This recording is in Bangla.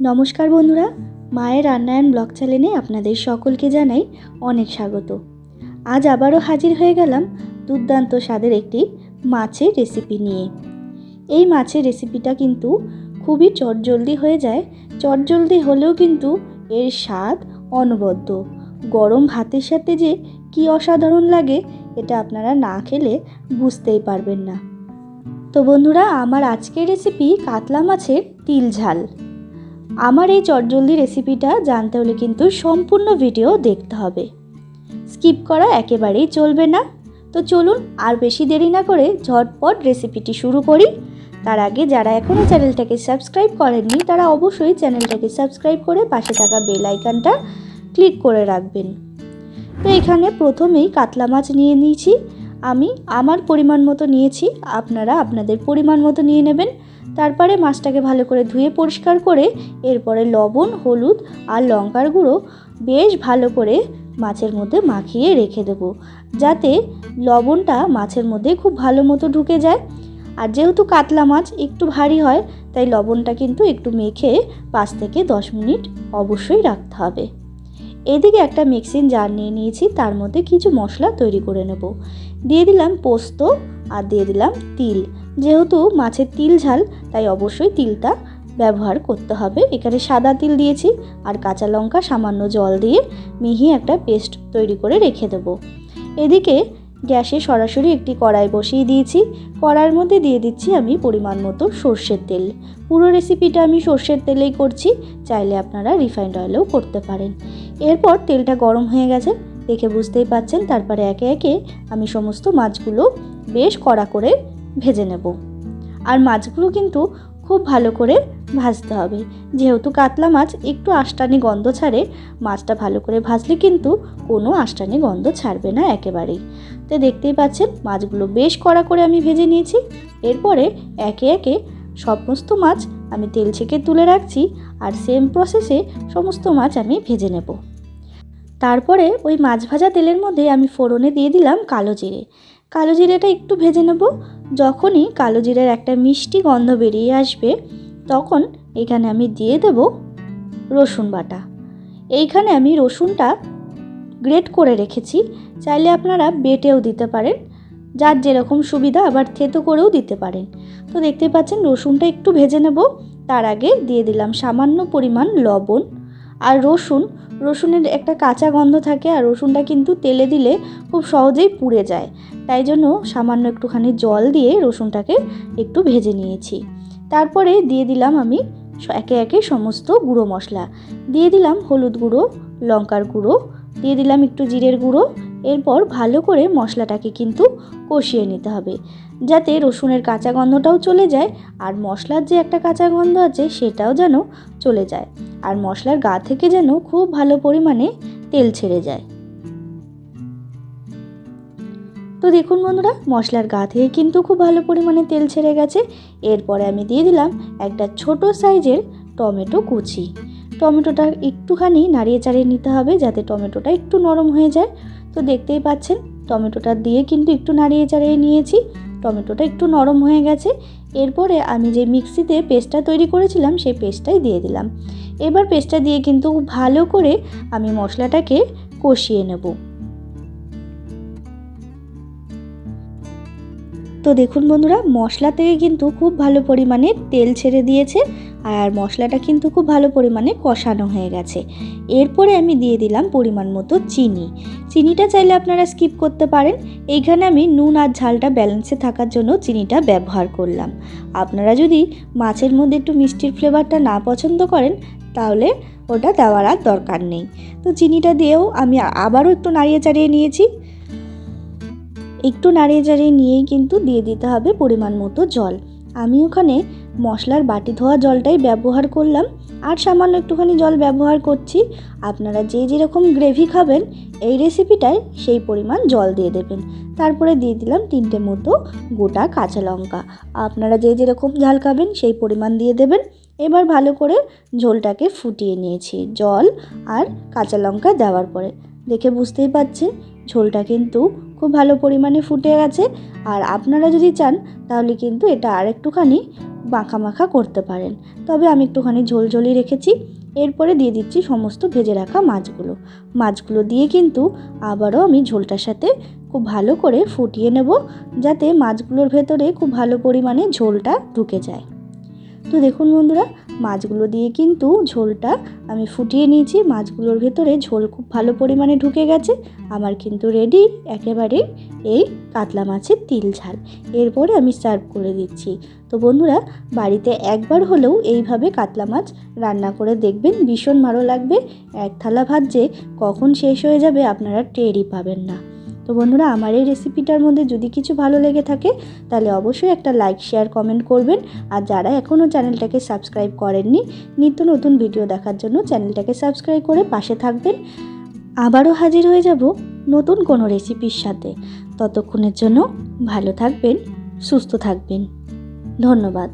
নমস্কার বন্ধুরা, মায়ের রান্নায়ন ব্লগ চ্যানেলে আপনাদের সকলকে জানাই অনেক স্বাগত। আজ আবারও হাজির হয়ে গেলাম দুর্দান্ত স্বাদের একটি মাছের রেসিপি নিয়ে। এই মাছের রেসিপিটা কিন্তু খুবই চটজলদি হয়ে যায়। চটজলদি হলেও কিন্তু এর স্বাদ অনবদ্য। গরম ভাতের সাথে যে কি অসাধারণ লাগে, এটা আপনারা না খেলে বুঝতেই পারবেন না। তো বন্ধুরা, আমার আজকের রেসিপি কাতলা মাছের তিল ঝাল। আমার এই চটজলদি রেসিপিটা জানতে হলে কিন্তু সম্পূর্ণ ভিডিও দেখতে হবে। স্কিপ করা একেবারেই চলবে না। তো চলুন আর বেশি দেরি না করে ঝটপট রেসিপিটি শুরু করি। তার আগে যারা এখনও চ্যানেলটাকে সাবস্ক্রাইব করেননি, তারা অবশ্যই চ্যানেলটাকে সাবস্ক্রাইব করে পাশে থাকা বেল আইকনটা ক্লিক করে রাখবেন। তো এখানে প্রথমেই কাতলা মাছ নিয়ে নিয়েছি। আমি আমার পরিমাণ মতো নিয়েছি। আপনারা আপনাদের পরিমাণ মতো নিয়ে নেবেন। তারপরে মাছটাকে ভালো করে ধুয়ে পরিষ্কার করে এরপরে লবণ, হলুদ আর লঙ্কার গুঁড়ো বেশ ভালো করে মাছের মধ্যে মাখিয়ে রেখে দেবো। যাতে লবণটা মাছের মধ্যে খুব ভালো মতো ঢুকে যায়। আর যেহেতু কাতলা মাছ একটু ভারী হয়, তাই লবণটা কিন্তু একটু মেখে পাঁচ থেকে দশ মিনিট অবশ্যই রাখতে হবে। এদিকে একটা মিক্সিং জার নিয়ে নিয়েছি, তার মধ্যে কিছু মশলা তৈরি করে নেব। দিয়ে দিলাম পোস্ত আর দিয়ে দিলাম তিল। যেহেতু মাছের তিল ঝাল, তাই অবশ্যই তিলটা ব্যবহার করতে হবে। এখানে সাদা তিল দিয়েছি আর কাঁচা লঙ্কা সামান্য জল দিয়ে মিহি একটা পেস্ট তৈরি করে রেখে দেবো। এদিকে গ্যাসে সরাসরি একটি কড়াই বসিয়ে দিয়েছি। কড়াইয়ের মধ্যে দিয়ে দিচ্ছি আমি পরিমাণ মতো সর্ষের তেল। পুরো রেসিপিটা আমি সর্ষের তেলেই করছি, চাইলে আপনারা রিফাইন্ড অয়েলেও করতে পারেন। এরপর তেলটা গরম হয়ে গেছে, দেখে বুঝতেই পাচ্ছেন, তারপরে একে একে আমি সমস্ত মাছগুলো বেশ কড়া করে ভেজে নেব। আর মাছগুলো কিন্তু খুব ভালো করে ভাজতে হবে। যেহেতু কাতলা মাছ একটু আষ্টানি গন্ধ ছাড়ে, মাছটা ভালো করে ভাজলে কিন্তু কোনো আষ্টানি গন্ধ ছাড়বে না একেবারেই। তো দেখতেই পাচ্ছেন, মাছগুলো বেশ কড়া করে আমি ভেজে নিয়েছি। এরপরে একে একে সমস্ত মাছ আমি তেল ছেঁকে তুলে রাখছি আর সেম প্রসেসে সমস্ত মাছ আমি ভেজে নেব। তারপরে ওই মাছ ভাজা তেলের মধ্যে আমি ফোড়নে দিয়ে দিলাম কালো জিরে। কালো জিরেটা একটু ভেজে নেব। যখনই কালো জিরার একটা মিষ্টি গন্ধ বেরিয়ে আসবে, তখন এখানে আমি দিয়ে দেব রসুন বাটা। এইখানে আমি রসুনটা গ্রেট করে রেখেছি। চাইলে আপনারা বেটেও দিতে পারেন। যার যেরকম সুবিধা, আবার থেতো করেও দিতে পারেন। তো দেখতে পাচ্ছেন, রসুনটা একটু ভেজে নেব। তার আগে দিয়ে দিলাম সামান্য পরিমাণ লবণ আর রসুন। রসুনের একটা কাঁচা গন্ধ থাকে আর রসুনটা কিন্তু তেলে দিলে খুব সহজেই পুড়ে যায়। তাই জন্য সামান্য একটুখানি জল দিয়ে রসুনটাকে একটু ভেজে নিয়েছি। তারপরে দিয়ে দিলাম আমি একে একে সমস্ত গুঁড়ো মশলা। দিয়ে দিলাম হলুদ গুঁড়ো, লঙ্কার গুঁড়ো, দিয়ে দিলাম একটু জিরের গুঁড়ো। এরপর ভালো করে মশলাটাকে কিন্তু কষিয়ে নিতে হবে। যাতে রসুনের কাঁচা গন্ধটাও চলে যায় আর মশলার যে একটা কাঁচা গন্ধ আছে সেটাও যেন চলে যায়। আর মশলার গা থেকে যেন খুব ভালো পরিমাণে তেল ছেড়ে যায়। তো দেখুন বন্ধুরা, মশলার গা থেকে কিন্তু খুব ভালো পরিমাণে তেল ছেড়ে গেছে। এরপরে আমি দিয়ে দিলাম একটা ছোট সাইজের টমেটো কুচি। টমেটোটা একটুখানি নাড়িয়ে চাড়িয়ে নিতে হবে যাতে টমেটোটা একটু নরম হয়ে যায়। তো দেখতেই পাচ্ছেন, টমেটোটা দিয়ে কিন্তু একটু নাড়িয়ে চাড়িয়ে নিয়েছি। টমেটোটা একটু নরম হয়ে গেছে। এরপরে আমি যে মিক্সিতে পেস্টটা তৈরি করেছিলাম, সেই পেস্টটাই দিয়ে দিলাম। এবার পেস্টটা দিয়ে কিন্তু ভালো করে আমি মশলাটাকে কষিয়ে নেব। তো দেখুন বন্ধুরা, মশলা থেকে কিন্তু খুব ভালো পরিমাণে তেল ছেড়ে দিয়েছে আর মশলাটা কিন্তু খুব ভালো পরিমাণে কষানো হয়ে গেছে। এরপরে আমি দিয়ে দিলাম পরিমাণ মতো চিনি। চিনিটা চাইলে আপনারা স্কিপ করতে পারেন। এইখানে আমি নুন আর ঝালটা ব্যালেন্সে থাকার জন্য চিনিটা ব্যবহার করলাম। আপনারা যদি মাছের মধ্যে একটু মিষ্টির ফ্লেভারটা না পছন্দ করেন, তাহলে ওটা দেওয়ার আর দরকার নেই। তো চিনিটা দিয়েও আমি আবারও একটু নাড়িয়ে চাড়িয়ে নিয়েছি। একটু নাড়িয়ে চাড়িয়ে নিয়েই কিন্তু দিয়ে দিতে হবে পরিমাণ মতো জল। আমি ওখানে মশলার বাটি ধোয়া জলটাই ব্যবহার করলাম। আর সামান্য একটুখানি জল ব্যবহার করছি। আপনারা যে যেরকম গ্রেভি খাবেন, এই রেসিপিটায় সেই পরিমাণ জল দিয়ে দেবেন। তারপরে দিয়ে দিলাম তিনটে মতো গোটা কাঁচা লঙ্কা। আপনারা যে যেরকম ঝাল খাবেন, সেই পরিমাণ দিয়ে দেবেন। এবার ভালো করে ঝোলটাকে ফুটিয়ে নিয়েছি জল আর কাঁচা লঙ্কা দেওয়ার পরে। দেখে বুঝতেই পাচ্ছেন, ঝোলটা কিন্তু খুব ভালো পরিমাণে ফুটে গেছে। আর আপনারা যদি চান, তাহলে কিন্তু এটা আর একটুখানি মাখা মাখা করতে পারেন। তবে আমি একটুখানি ঝোল ঝোলই রেখেছি। এরপরে দিয়ে দিচ্ছি সমস্ত ভেজে রাখা মাছগুলো। মাছগুলো দিয়ে কিন্তু আবারও আমি ঝোলটার সাথে খুব ভালো করে ফুটিয়ে নেব, যাতে মাছগুলোর ভেতরে খুব ভালো পরিমাণে ঝোলটা ঢুকে যায়। তো দেখুন বন্ধুরা মাছগুলো দিয়ে কিন্তু ঝোলটা আমি ফুটিয়ে নিয়েছি। মাছগুলোর ভেতরে ঝোল খুব ভালো পরিমাণে ঢুকে গেছে। আমার কিন্তু রেডি একেবারে এই কাতলা মাছের তিল ঝাল। এরপরে আমি সার্ভ করে দিচ্ছি। তো বন্ধুরা, বাড়িতে একবার হলেও এইভাবে কাতলা মাছ রান্না করে দেখবেন, ভীষণ ভালো লাগবে। এক থালা ভাত যে কখন শেষ হয়ে যাবে আপনারা টেরই পাবেন না। তো বন্ধুরা, আমার এই রেসিপিটার মধ্যে যদি কিছু ভালো লেগে থাকে, তাহলে অবশ্যই একটা লাইক শেয়ার কমেন্ট করবেন। আর যারা এখনও চ্যানেলটাকে সাবস্ক্রাইব করেননি, নিত্য নতুন ভিডিও দেখার জন্য চ্যানেলটাকে সাবস্ক্রাইব করে পাশে থাকবেন। আবারও হাজির হয়ে যাব নতুন কোনো রেসিপির সাথে। ততক্ষণের জন্য ভালো থাকবেন, সুস্থ থাকবেন। ধন্যবাদ।